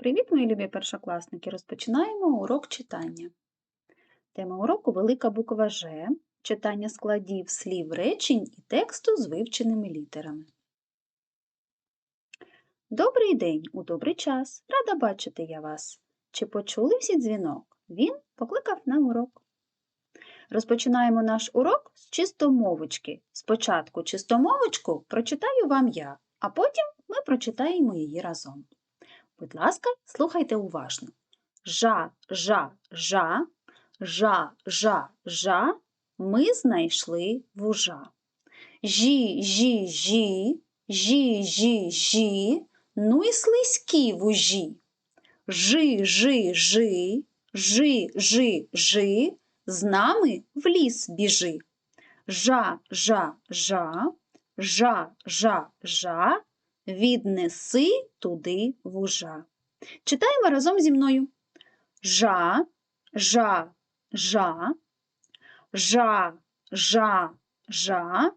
Привіт, мої любі першокласники! Розпочинаємо урок читання. Тема уроку велика буква Ж, читання складів слів речень і тексту з вивченими літерами. Добрий день, у добрий час. Рада бачити я вас. Чи почули всі дзвінок? Він покликав на урок. Розпочинаємо наш урок з чистомовочки. Спочатку чистомовочку прочитаю вам я, а потім ми прочитаємо її разом. Будь ласка, слухайте уважно. Жа, жа, жа, жа, жа, жа, ми знайшли вужа. Жі, жі, жі, жі, жі, жі, ну і слизькі вужі. Жи, жи, жи, жи, жи, жи, з нами в ліс біжи. Жа, жа, жа, жа, жа, жа, віднеси туди вужа. Читаємо разом зі мною. Жа, жа, жа, жа, жа, жа,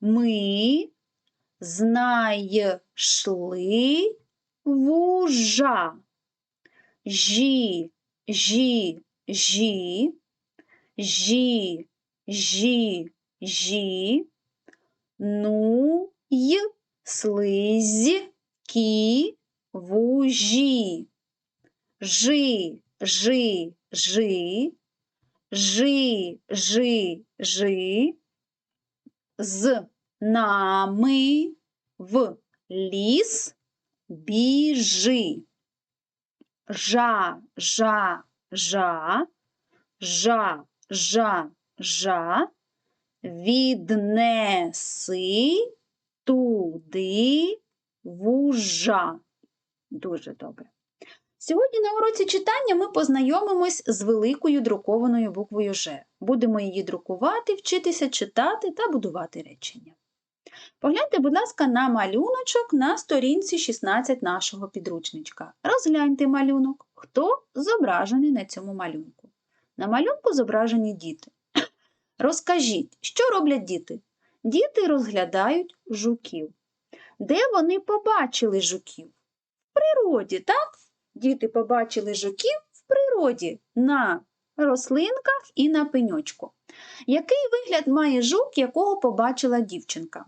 ми знайшли вужа. Жі, жі, жі, жі, жі, жі, ну й слизькі вужі. Жи, жи, жи, жи, жи, жи, з нами в ліс біжи. Жа, жа, жа, жа, жа, жа, віднеси туди вужа. Дуже добре. Сьогодні на уроці читання ми познайомимось з великою друкованою буквою Ж. Будемо її друкувати, вчитися читати та будувати речення. Погляньте, будь ласка, на малюночок на сторінці 16 нашого підручничка. Розгляньте малюнок, хто зображений на цьому малюнку. На малюнку зображені діти. Розкажіть, що роблять діти? Діти розглядають жуків. Де вони побачили жуків? В природі, так? Діти побачили жуків в природі на рослинках і на пеньочку. Який вигляд має жук, якого побачила дівчинка?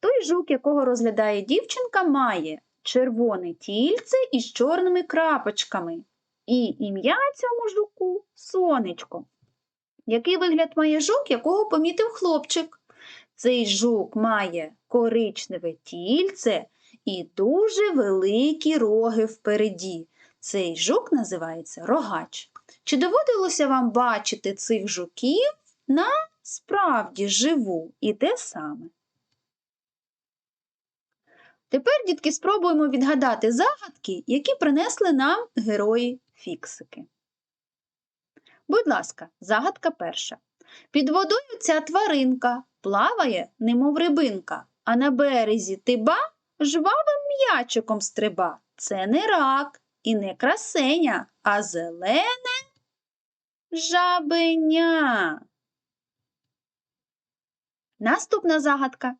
Той жук, якого розглядає дівчинка, має червоне тільце із чорними крапочками. І ім'я цьому жуку сонечко. Який вигляд має жук, якого помітив хлопчик? Цей жук має коричневе тільце і дуже великі роги впереді. Цей жук називається рогач. Чи доводилося вам бачити цих жуків на справді живу і те саме? Тепер, дітки, спробуємо відгадати загадки, які принесли нам герої фіксики. Будь ласка, загадка перша. Під водою ця тваринка плаває, немов рибинка, а на березі тиба жвавим м'ячиком стриба. Це не рак і не красеня, а зелене жабеня. Наступна загадка.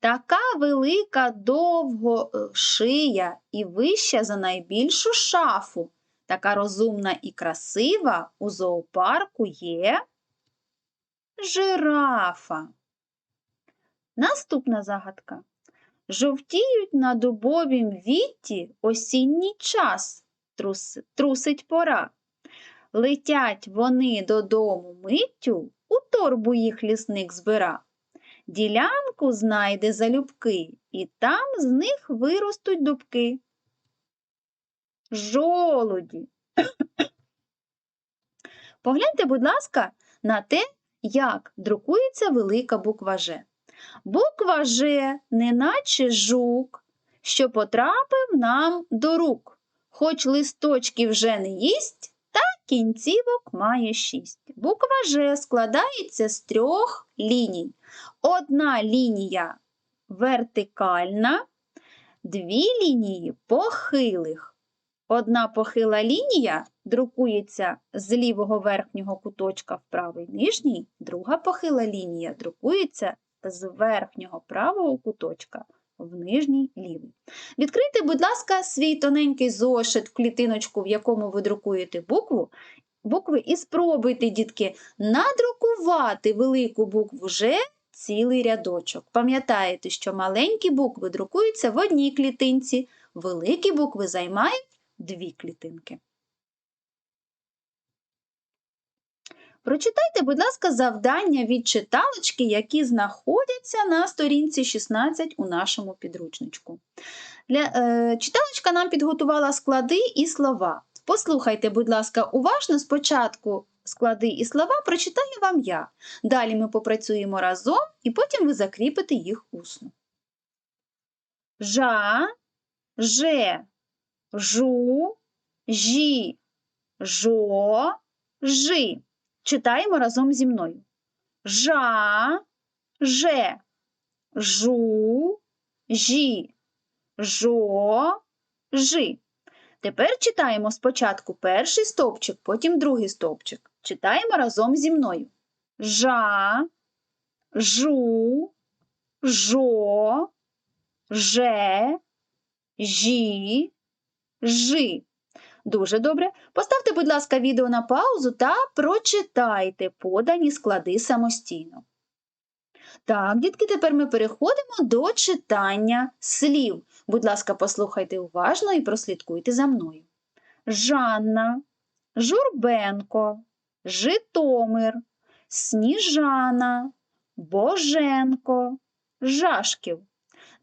Така велика довго шия і вища за найбільшу шафу. Така розумна і красива у зоопарку є жирафа. Наступна загадка. Жовтіють на дубовім вітті осінній час, трус, трусить пора. Летять вони додому миттю, у торбу їх лісник збира. Ділянку знайде залюбки, і там з них виростуть дубки. Жолуді. Погляньте, будь ласка, на те, як друкується велика буква Ж. Буква Ж, неначе жук, що потрапив нам до рук. Хоч листочки вже не їсть, та кінцівок має шість. Буква Ж складається з трьох ліній. Одна лінія вертикальна, дві лінії похилих. Одна похила лінія друкується з лівого верхнього куточка в правий нижній, друга похила лінія друкується з верхнього правого куточка в нижній лівий. Відкрийте, будь ласка, свій тоненький зошит в клітиночку, в якому ви друкуєте букву, букви, і спробуйте, дітки, надрукувати велику букву Ж цілий рядочок. Пам'ятаєте, що маленькі букви друкуються в одній клітинці, великі букви займають дві клітинки. Прочитайте, будь ласка, завдання від читалочки, які знаходяться на сторінці 16 у нашому підручничку. Для, е, читалочка нам підготувала склади і слова. Послухайте, будь ласка, уважно спочатку склади і слова прочитаю вам я. Далі ми попрацюємо разом і потім ви закріпите їх усно. Жа, же, жу, жі, жо, жи. Читаємо разом зі мною. Жа, же, жу, жі, жо, жи. Тепер читаємо спочатку перший стовпчик, потім другий стовпчик. Читаємо разом зі мною. Жа, жу, жо, же, жі, жи. Дуже добре. Поставте, будь ласка, відео на паузу та прочитайте подані склади самостійно. Так, дітки, тепер ми переходимо до читання слів. Будь ласка, послухайте уважно і прослідкуйте за мною. Жанна, Журбенко, Житомир, Сніжана, Боженко, Жашків.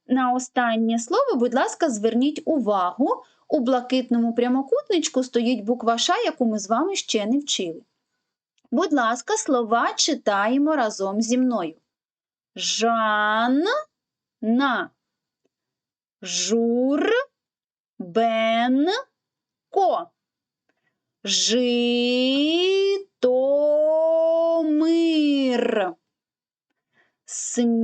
На останнє слово, будь ласка, зверніть увагу. У блакитному прямокутничку стоїть буква Ш, яку ми з вами ще не вчили. Будь ласка, слова читаємо разом зі мною. Жанна, жур, бен, ко, житомир, сніжана.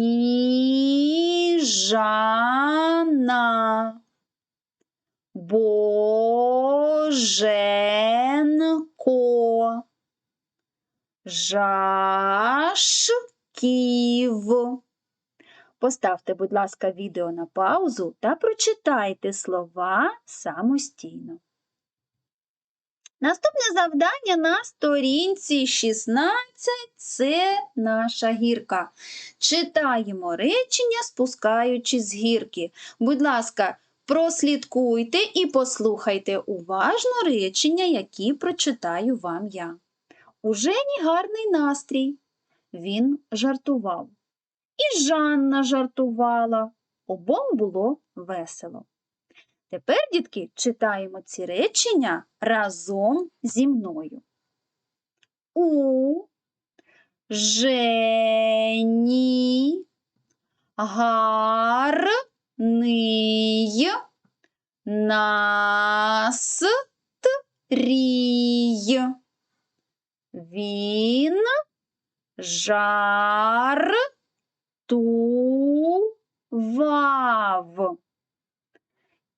Жашків. Поставте, будь ласка, відео на паузу та прочитайте слова самостійно. Наступне завдання на сторінці 16 це наша гірка. Читаємо речення, спускаючись з гірки. Будь ласка, Прослідкуйте і послухайте уважно речення, які прочитаю вам я. У Жені гарний настрій. Він жартував. І Жанна жартувала. Обом було весело. Тепер, дітки, читаємо ці речення разом зі мною. У Жені гар ний настрій. Він жартував.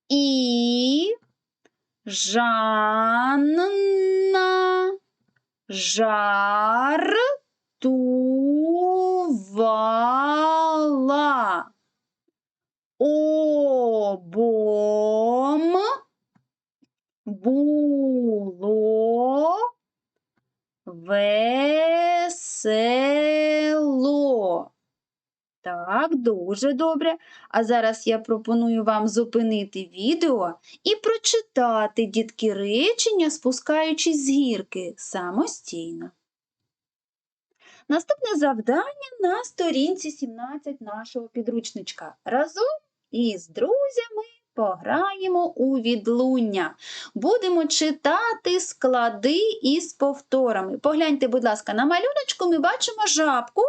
І Жанна жартувала обом дуже добре. А зараз я пропоную вам зупинити відео і прочитати дітки речення, спускаючись з гірки самостійно. Наступне завдання на сторінці 17 нашого підручничка. Разом із друзями пограємо у відлуння. Будемо читати склади із повторами. Погляньте, будь ласка, на малюночку ми бачимо жабку,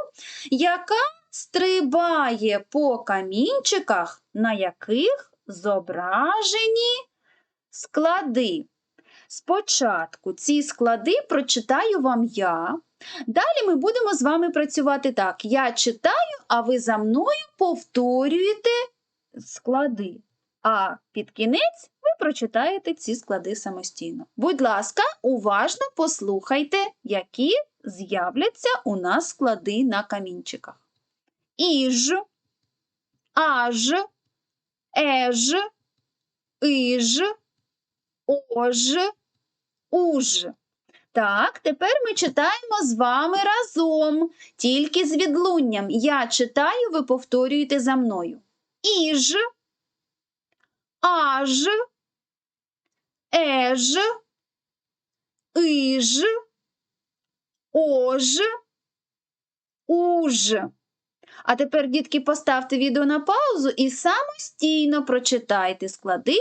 яка стрибає по камінчиках, на яких зображені склади. Спочатку ці склади прочитаю вам я. Далі ми будемо з вами працювати так. Я читаю, а ви за мною повторюєте склади. А під кінець ви прочитаєте ці склади самостійно. Будь ласка, уважно послухайте, які з'являться у нас склади на камінчиках. Іж, аж, еж, иж, ож, уж. Так, тепер ми читаємо з вами разом, тільки з відлунням. Я читаю, ви повторюєте за мною. Іж, аж, еж, иж, ож, уж. А тепер, дітки, поставте відео на паузу і самостійно прочитайте склади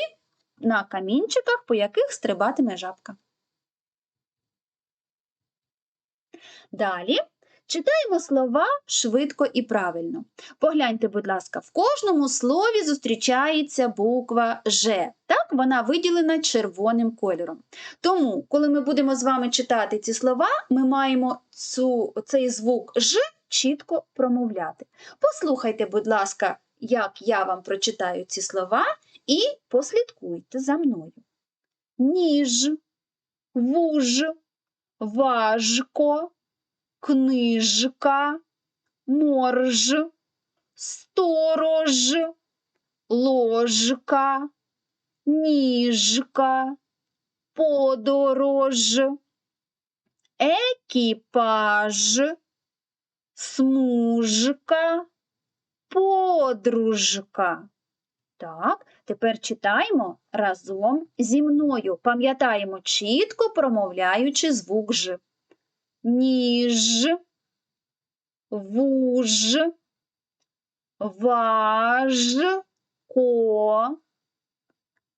на камінчиках, по яких стрибатиме жабка. Далі читаємо слова швидко і правильно. Погляньте, будь ласка, в кожному слові зустрічається буква Ж. Так, вона виділена червоним кольором. Тому, коли ми будемо з вами читати ці слова, ми маємо цю, цей звук Ж чітко промовляти. Послухайте, будь ласка, як я вам прочитаю ці слова, і послідкуйте за мною. Ніж, вуж, важко, книжка, морж, сторож, ложка, ніжка, подорож, екіпаж, смужка, подружка. Так, тепер читаємо разом зі мною. Пам'ятаємо, чітко промовляючи звук Ж. Ніж, вуж, важко,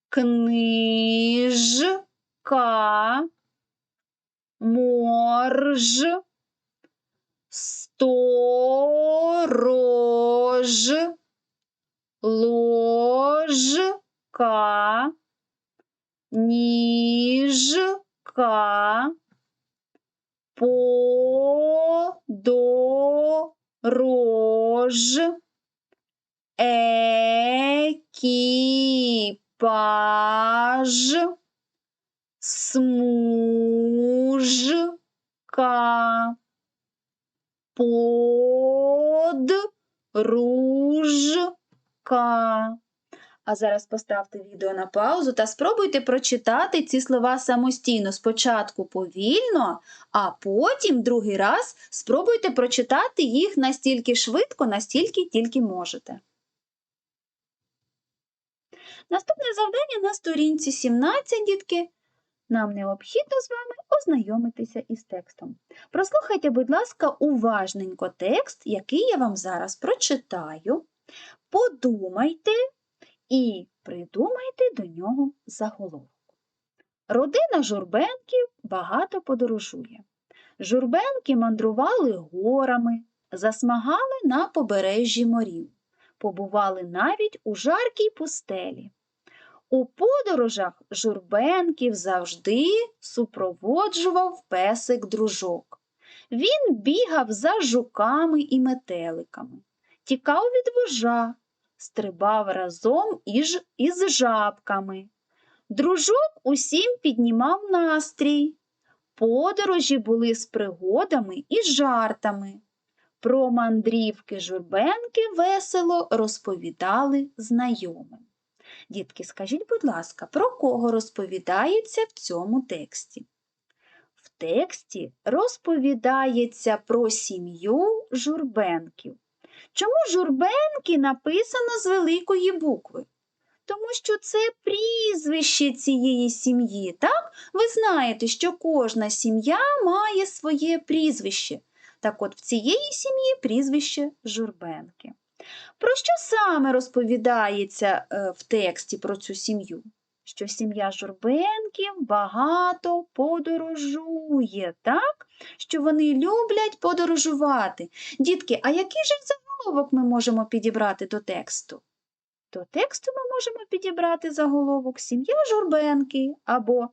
книжка, морж, сторож, ложка, ніжка, подорож, екіпаж, смужка, подружка. А зараз поставте відео на паузу та спробуйте прочитати ці слова самостійно. Спочатку повільно, а потім другий раз спробуйте прочитати їх настільки швидко, настільки тільки можете. Наступне завдання на сторінці 17, дітки. Нам необхідно з вами ознайомитися із текстом. Прослухайте, будь ласка, уважненько текст, який я вам зараз прочитаю. Подумайте і придумайте до нього заголовок. Родина журбенків багато подорожує. Журбенки мандрували горами, засмагали на побережжі морів, побували навіть у жаркій пустелі. У подорожах журбенків завжди супроводжував песик дружок. Він бігав за жуками і метеликами, тікав від вожа, стрибав разом із, із жабками. Дружок усім піднімав настрій. Подорожі були з пригодами і жартами. Про мандрівки журбенки весело розповідали знайомим. Дітки, скажіть, будь ласка, про кого розповідається в цьому тексті? В тексті розповідається про сім'ю журбенків. Чому журбенки написано з великої букви? Тому що це прізвище цієї сім'ї, так? Ви знаєте, що кожна сім'я має своє прізвище. Так от в цієї сім'ї прізвище журбенки. Про що саме розповідається е, в тексті про цю сім'ю? Що сім'я журбенків багато подорожує, так? Що вони люблять подорожувати. Дітки, а який же заголовок ми можемо підібрати до тексту? До тексту ми можемо підібрати заголовок Сім'я журбенки або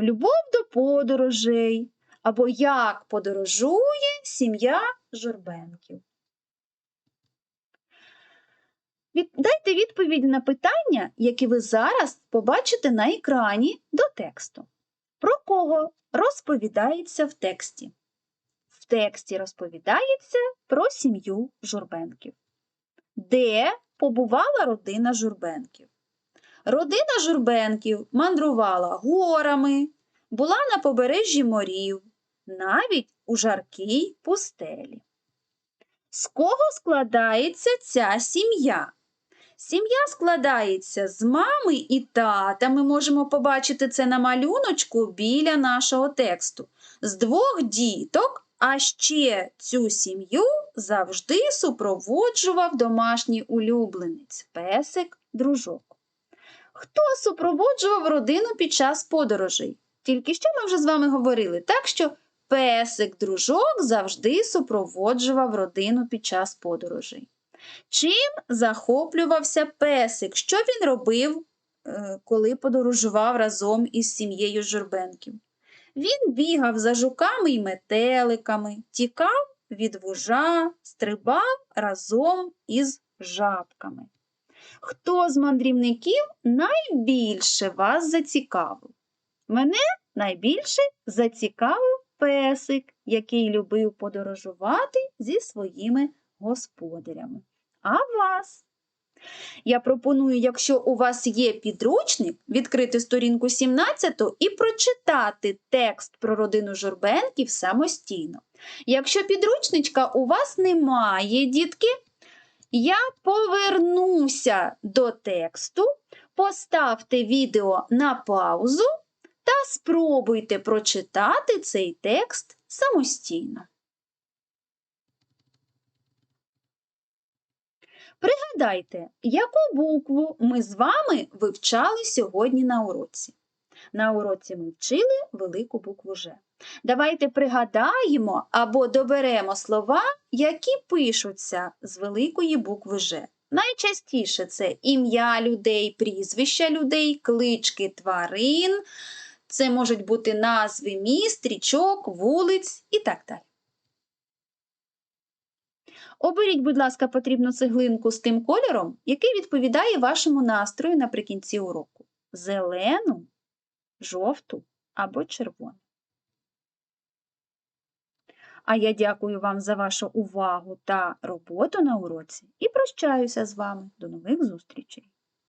Любов до подорожей, або Як подорожує сім'я журбенків. Від- Дайте відповідь на питання, які ви зараз побачите на екрані до тексту. Про кого розповідається в тексті? В тексті розповідається про сім'ю журбенків. Де побувала родина журбенків. Родина журбенків мандрувала горами, була на побережжі морів, навіть у жаркій пустелі. З кого складається ця сім'я? Сім'я складається з мами і тата. Ми можемо побачити це на малюночку біля нашого тексту. З двох діток, а ще цю сім'ю завжди супроводжував домашній улюбленець песик дружок. Хто супроводжував родину під час подорожей? Тільки що ми вже з вами говорили, так що песик дружок завжди супроводжував родину під час подорожей. Чим захоплювався песик? Що він робив, е, коли подорожував разом із сім'єю журбенків? Він бігав за жуками й метеликами, тікав від вужа, стрибав разом із жабками. Хто з мандрівників найбільше вас зацікавив? Мене найбільше зацікавив песик, який любив подорожувати зі своїми господарями. А вас? Я пропоную, якщо у вас є підручник, відкрити сторінку 17 і прочитати текст про родину журбенків самостійно. Якщо підручничка у вас немає, дітки, я повернуся до тексту, поставте відео на паузу та спробуйте прочитати цей текст самостійно. Пригадайте, яку букву ми з вами вивчали сьогодні на уроці. На уроці ми вчили велику букву Ж. Давайте пригадаємо або доберемо слова, які пишуться з великої букви Ж. Найчастіше це ім'я людей, прізвища людей, клички тварин. Це можуть бути назви міст, річок, вулиць і так далі. Оберіть, будь ласка, потрібну цеглинку з тим кольором, який відповідає вашому настрою наприкінці уроку: зелену, жовту або червону. А я дякую вам за вашу увагу та роботу на уроці і прощаюся з вами. До нових зустрічей!